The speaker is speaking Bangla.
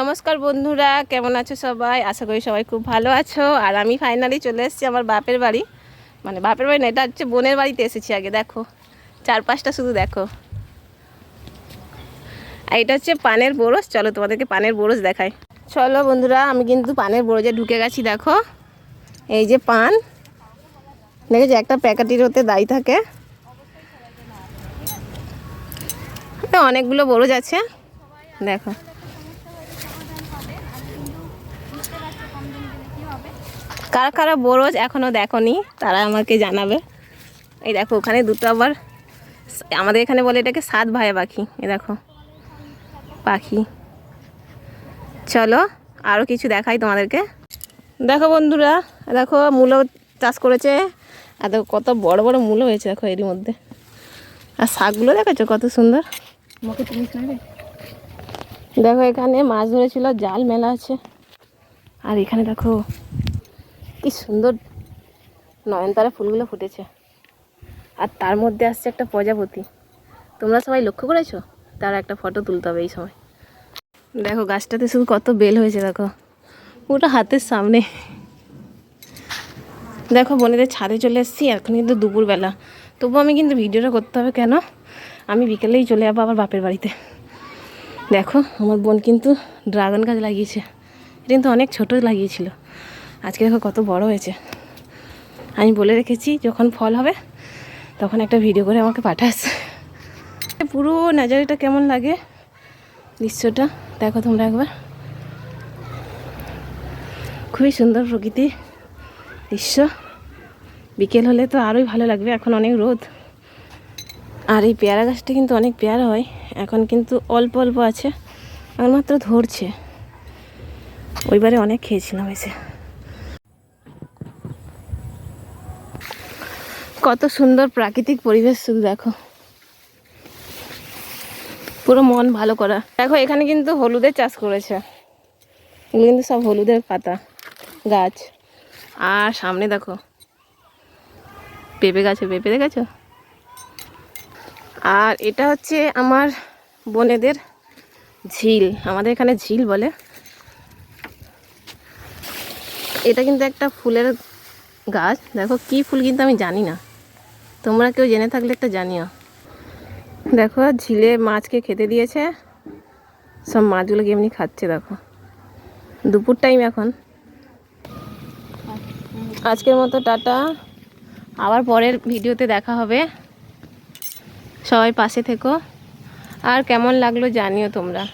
নমস্কার বন্ধুরা, কেমন আছো সবাই? আশা করি সবাই খুব ভালো আছো। আর আমি ফাইনালি চলে এসেছি আমার বাপের বাড়ি। মানে বাপের বাড়ি না, এটা হচ্ছে বোনের বাড়িতে এসেছি আগে, দেখো। চারপাশটা শুধু দেখো। আর এটা হচ্ছে পানের বরস, চলো তোমাদেরকে পানের বরস দেখাই। চলো বন্ধুরা, আমি কিন্তু পানের বরজে ঢুকে গেছি, দেখো। এই যে পান। দেখেছি, একটা প্যাকেটের ওতে দায়ী থাকে। অনেকগুলো বরজ আছে। দেখো। কারা কারা বরজ এখনও দেখনি তারা আমাকে জানাবে। এই দেখো ওখানে দুটো আবার আমাদের এখানে বলে এটাকে সাত ভাই পাখি এ দেখো পাখি। চলো আরও কিছু দেখাই তোমাদেরকে। দেখো বন্ধুরা দেখো মূলো চাষ করেছে। আর দেখো কত বড় বড় মূলো হয়েছে দেখো এরই মধ্যে। আর শাকগুলো দেখেছ কত সুন্দর? দেখো এখানে মাছ ধরেছিল জাল মেলা আছে। আর এখানে দেখো কি সুন্দর নয়নতারা ফুলগুলো ফুটেছে। আর তার মধ্যে আসছে একটা প্রজাপতি। তোমরা সবাই লক্ষ্য করেছ? তার একটা ফটো তুলতে হবে এই সময়। দেখো, গাছটাতে শুধু কত বেল হয়েছে, দেখো। পুরো হাতের সামনে। দেখো, বোনেদের ছাদে চলে এসেছি, এখন কিন্তু দুপুরবেলা। তবু আমি কিন্তু ভিডিওটা করতে হবে কেন? আমি বিকেলেই চলে যাব আবার বাপের বাড়িতে। দেখো, আমার বোন কিন্তু ড্রাগন গাছ লাগিয়েছে। এটা কিন্তু অনেক ছোট লাগিয়েছিল। আজকে দেখো কত বড় হয়েছে। আমি বলে রেখেছি, যখন ফল হবে, তখন একটা ভিডিও করে আমাকে পাঠাস। পুরো নাজারিটা কেমন লাগে? দৃশ্যটা দেখো তোমরা একবার। খুবই সুন্দর প্রকৃতি দৃশ্য। বিকেল হলে তো আরোই ভালো লাগবে, এখন অনেক রোদ। আর এই পেয়ারা গাছটা কিন্তু অনেক পেয়ারা হয়, এখন কিন্তু অল্প অল্প আছে এখন মাত্র ধরছে। ওইবারে অনেক খেয়েছিলাম এসে। কত সুন্দর প্রাকৃতিক পরিবেশ শুধু দেখো। পুরো মন ভালো করা। দেখো, এখানে কিন্তু হলুদের চাষ করেছে। এগুলো কিন্তু সব হলুদের পাতা, গাছ। আর সামনে দেখো, পেঁপে গাছে, পেঁপে দেখেছ? আর এটা হচ্ছে আমার বোনেদের ঝিল। আমাদের এখানে ঝিল বলে। এটা কিন্তু একটা ফুলের গাছ। দেখো, কি ফুল কিন্তু আমি জানি না। তোমরা কেউ জেনে থাকলে একটা জানিও। দেখো, ঝিলে মাছকে খেতে দিয়েছে। সব মাছগুলোকে এমনি খাচ্ছে দেখো। দুপুর টাইম এখন। আজকের মতো টাটা। আবার পরের ভিডিওতে দেখা হবে। সবাই পাশে থেকো। আর কেমন লাগল জানিও তোমরা।